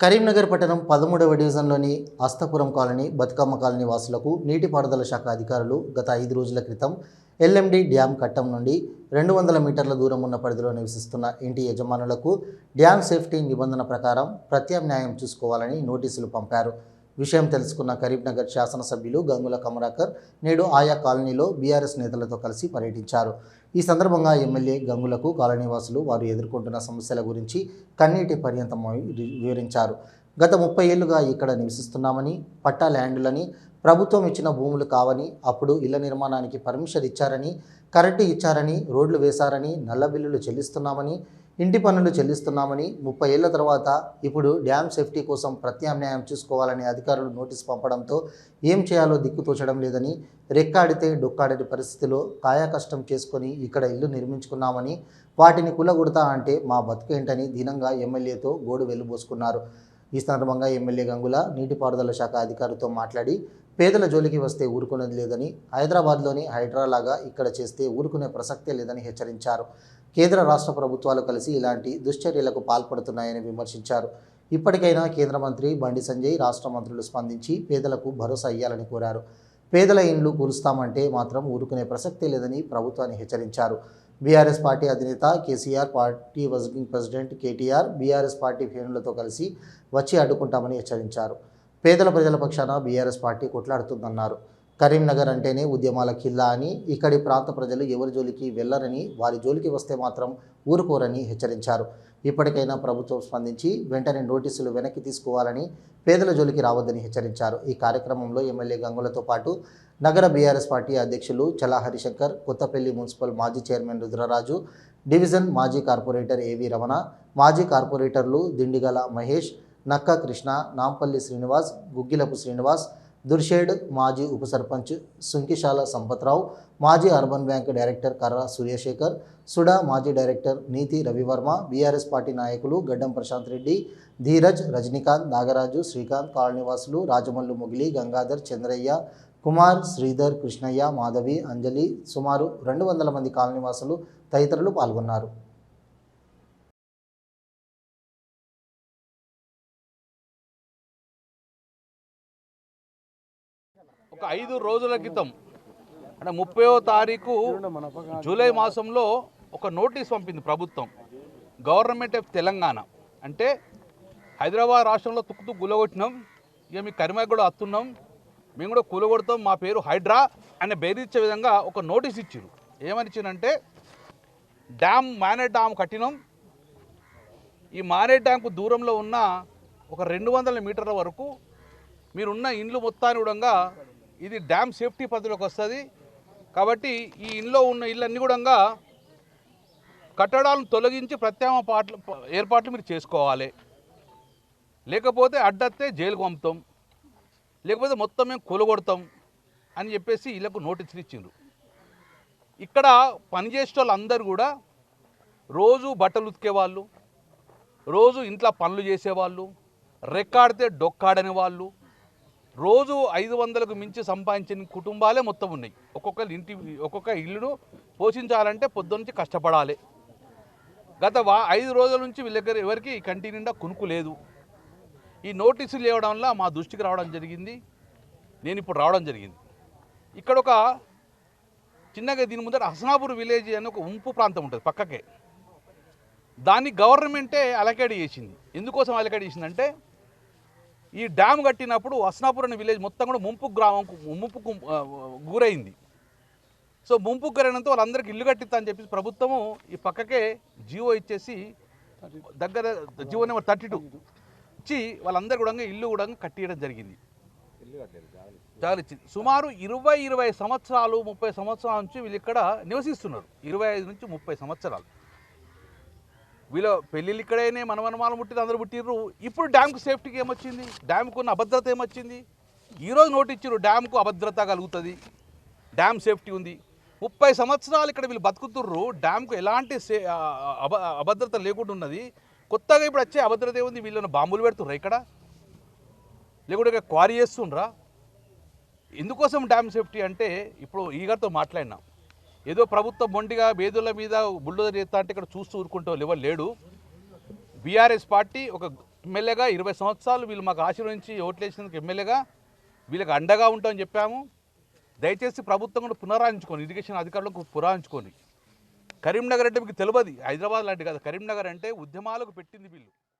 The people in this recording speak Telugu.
కరీంనగర్ పట్టణం పదమూడవ డివిజన్లోని అస్తపురం కాలనీ బతుకమ్మ కాలనీ వాసులకు నీటిపారుదల శాఖ అధికారులు గత ఐదు రోజుల క్రితం ఎల్ఎండి డ్యాం కట్టం నుండి రెండు వందల మీటర్ల దూరం ఉన్న పరిధిలో నివసిస్తున్న ఇంటి యజమానులకు డ్యాం సేఫ్టీ నిబంధన ప్రకారం ప్రత్యామ్నాయం చూసుకోవాలని నోటీసులు పంపారు. విషయం తెలుసుకున్న కరీంనగర్ శాసనసభ్యులు గంగుల కమరాకర్ నేడు ఆయా కాలనీలో బీఆర్ఎస్ నేతలతో కలిసి పర్యటించారు. ఈ సందర్భంగా ఎమ్మెల్యే గంగులకు కాలనీవాసులు వారు ఎదుర్కొంటున్న సమస్యల గురించి కన్నీటి పర్యంతమై వివరించారు. గత ముప్పై ఏళ్ళుగా ఇక్కడ నివసిస్తున్నామని పట్టా ల్యాండ్లని ప్రభుత్వం ఇచ్చిన భూములు కావని అప్పుడు ఇళ్ళ నిర్మాణానికి పర్మిషన్ ఇచ్చారని కరెంటు ఇచ్చారని రోడ్లు వేశారని నల్ల బిల్లులు చెల్లిస్తున్నామని ఇంటి పన్నులు చెల్లిస్తున్నామని ముప్పై ఏళ్ళ తర్వాత ఇప్పుడు డ్యామ్ సేఫ్టీ కోసం ప్రత్యామ్నాయం చూసుకోవాలని అధికారులు నోటీస్ పంపడంతో ఏం చేయాలో దిక్కుతోచడం లేదని రెక్కాడితే డొక్కాడని పరిస్థితిలో కాయాకష్టం చేసుకొని ఇక్కడ ఇల్లు నిర్మించుకున్నామని వాటిని కులగొడతా అంటే మా బతుకేంటని దీనంగా ఎమ్మెల్యేతో గోడు వెళ్ళిపోసుకున్నారు ఈ సందర్భంగా ఎమ్మెల్యే గంగుల నీటిపారుదల శాఖ అధికారితో మాట్లాడి పేదల జోలికి వస్తే ఊరుకునేది లేదని హైదరాబాద్లోని హైడ్రా లాగా ఇక్కడ చేస్తే ఊరుకునే ప్రసక్తే లేదని హెచ్చరించారు. కేంద్ర రాష్ట్ర ప్రభుత్వాలు కలిసి ఇలాంటి దుశ్చర్యలకు పాల్పడుతున్నాయని విమర్శించారు. ఇప్పటికైనా కేంద్ర మంత్రి బండి సంజయ్ రాష్ట్ర మంత్రులు స్పందించి పేదలకు భరోసా ఇయ్యాలని కోరారు. పేదల ఇండ్లు కూలుస్తామంటే మాత్రం ఊరుకునే ప్రసక్తే లేదని ప్రభుత్వాన్ని హెచ్చరించారు. బీఆర్ఎస్ పార్టీ అధినేత KCR party working president KTR BRS party శ్రేణులతో కలిసి వచ్చి అడ్డుకుంటామని హెచ్చరించారు. పేదల ప్రజల పక్షాన బీఆర్ఎస్ పార్టీ కొట్లాడుతుందన్నారు. కరీంనగర్ అంటేనే ఉద్యమాల కిల్లా అని ఇక్కడి ప్రాంత ప్రజలు ఎవరి జోలికి వెళ్ళరని వారి జోలికి వస్తే మాత్రం ఊరుకోరని హెచ్చరించారు. ఇప్పటికైనా ప్రభుత్వం స్పందించి వెంటనే నోటీసులు వెనక్కి తీసుకోవాలని పేదల జోలికి రావద్దని హెచ్చరించారు. ఈ కార్యక్రమంలో ఎమ్మెల్యే గంగులతో పాటు నగర బీఆర్ఎస్ పార్టీ అధ్యక్షులు చలా హరిశంకర్ కొత్తపల్లి మున్సిపల్ మాజీ చైర్మన్ రుద్రరాజు డివిజన్ మాజీ కార్పొరేటర్ ఏవి రమణ మాజీ కార్పొరేటర్లు దిండిగల మహేష్ నక్క కృష్ణ నాంపల్లి శ్రీనివాస్ గుగ్గిలపు శ్రీనివాస్ దుర్షేడ్ మాజీ ఉప సర్పంచ్ సుంకిశాల సంపత్రావు మాజీ అర్బన్ బ్యాంక్ డైరెక్టర్ కర్ర సూర్యశేఖర్ సుడా మాజీ డైరెక్టర్ నీతి రవివర్మ బీఆర్ఎస్ పార్టీ నాయకులు గడ్డం ప్రశాంత్ రెడ్డి ధీరజ్ రజనీకాంత్ నాగరాజు శ్రీకాంత్ కాలనీవాసులు రాజమల్లు ముగిలి గంగాధర్ చంద్రయ్య కుమార్ శ్రీధర్ కృష్ణయ్య మాధవి అంజలి సుమారు రెండు వందల మంది కాలనీవాసులు తదితరులు పాల్గొన్నారు. ఒక ఐదు రోజుల క్రితం అంటే ముప్పయో తారీఖు జూలై మాసంలో ఒక నోటీస్ పంపింది ప్రభుత్వం గవర్నమెంట్ ఆఫ్ తెలంగాణ. అంటే హైదరాబాద్ రాష్ట్రంలో తుక్కుతూ గులగొట్టినాం ఇక మీ కరిమాకి కూడా అత్తున్నాం మేము కూడా కూలగొడతాం మా పేరు హైడ్రా అనే బెదిరించే విధంగా ఒక నోటీస్ ఇచ్చారు ఏమని ఇచ్చిందంటే డ్యామ్ మానే డ్యామ్ కట్టినాం. ఈ మానే డ్యామ్కు దూరంలో ఉన్న ఒక రెండు వందల మీటర్ల వరకు మీరున్న ఇండ్లు మొత్తాన్ని కూడా ఇది డ్యామ్ సేఫ్టీ పద్ధతిలోకి వస్తుంది. కాబట్టి ఈ ఇంట్లో ఉన్న ఇళ్ళన్నీ కూడా కట్టడాలను తొలగించి ప్రత్యామ పాటలు ఏర్పాట్లు మీరు చేసుకోవాలి. లేకపోతే అడ్డస్తే జైలుకు పంపుతాం. లేకపోతే మొత్తం మేము కూలగొడతాం అని చెప్పేసి వీళ్ళకు నోటీసులు ఇచ్చిండ్రు. ఇక్కడ పనిచేసే వాళ్ళందరూ కూడా రోజు బట్టలు ఉతికేవాళ్ళు రోజు ఇంట్లో పనులు చేసేవాళ్ళు రెక్కాడితే డొక్కాడని వాళ్ళు రోజు ఐదు వందలకు మించి సంపాదించిన కుటుంబాలే మొత్తం ఉన్నాయి. ఒక్కొక్క ఇంటి ఒక్కొక్క ఇల్లును పోషించాలంటే పొద్దున్నుంచి కష్టపడాలి. గత వా ఐదు రోజుల నుంచి వీళ్ళ దగ్గర ఎవరికి కంటి నిండా కునుకు లేదు. ఈ నోటీసులు ఇవ్వడం వల్ల మా దృష్టికి రావడం జరిగింది. నేను ఇప్పుడు రావడం జరిగింది. ఇక్కడ ఒక చిన్నగా దీని ముందర హసనాపూర్ విలేజ్ అని ఒక ఉంపు ప్రాంతం ఉంటుంది పక్కకే. దాన్ని గవర్నమెంటే అలకేట్ చేసింది. ఎందుకోసం అలకేట్ చేసిందంటే ఈ డ్యామ్ కట్టినప్పుడు హస్నాపూర్ అనే విలేజ్ మొత్తం కూడా ముంపు గ్రామం ముంపుకు గురైంది. సో ముంపు గురైనంత వాళ్ళందరికీ ఇల్లు కట్టిస్తా అని చెప్పేసి ప్రభుత్వము ఈ పక్కకే జియో ఇచ్చేసి దగ్గర జియో నెంబర్ థర్టీ టూ ఇచ్చి వాళ్ళందరూ కూడా ఇల్లు కూడా కట్టియడం జరిగింది. జాగా ఇచ్చింది. సుమారు ఇరవై ఇరవై సంవత్సరాలు ముప్పై సంవత్సరాల నుంచి వీళ్ళు ఇక్కడ నివసిస్తున్నారు. ఇరవై ఐదు నుంచి ముప్పై సంవత్సరాలు. వీళ్ళ పెళ్ళిళ్ళు ఇక్కడైనా మనవనమాలు పుట్టిన అందరూ పుట్టిర్రు ఇప్పుడు డ్యామ్కు సేఫ్టీకి ఏమొచ్చింది? డ్యామ్కు ఉన్న అభద్రత ఏమొచ్చింది? ఈరోజు నోటు డ్యామ్కు అభద్రత కలుగుతుంది డ్యామ్ సేఫ్టీ ఉంది. ముప్పై సంవత్సరాలు ఇక్కడ వీళ్ళు బతుకుతుర్రు డ్యామ్కు ఎలాంటి సే అభ అభద్రత లేకుండా ఉన్నది. కొత్తగా ఇప్పుడు వచ్చే అభద్రత ఏముంది? వీళ్ళని బాంబులు పెడుతుర్రా ఇక్కడ? లేకుంటే క్వారీ చేస్తుండ్రా? ఎందుకోసం డ్యామ్ సేఫ్టీ అంటే ఇప్పుడు ఈగర్తో మాట్లాడినాం. ఏదో ప్రభుత్వం మొండిగా వేదుల మీద బుల్డోజర్ చేస్తా అంటే ఇక్కడ చూస్తూ ఊరుకుంటూ ఎవరు లేడు. బీఆర్ఎస్ పార్టీ ఒక ఎమ్మెల్యేగా ఇరవై సంవత్సరాలు వీళ్ళు మాకు ఆశీర్వదించి ఓట్లేసినందుకు ఎమ్మెల్యేగా వీళ్ళకి అండగా ఉంటామని చెప్పాము. దయచేసి ప్రభుత్వం కూడా పునరాయించుకొని ఇరిగేషన్ అధికారులకు పునరాయించుకొని కరీంనగర్ అంటే మీకు తెలియదు హైదరాబాద్ లాంటి కాదు. కరీంనగర్ అంటే ఉద్యమాలకు పెట్టింది వీళ్ళు.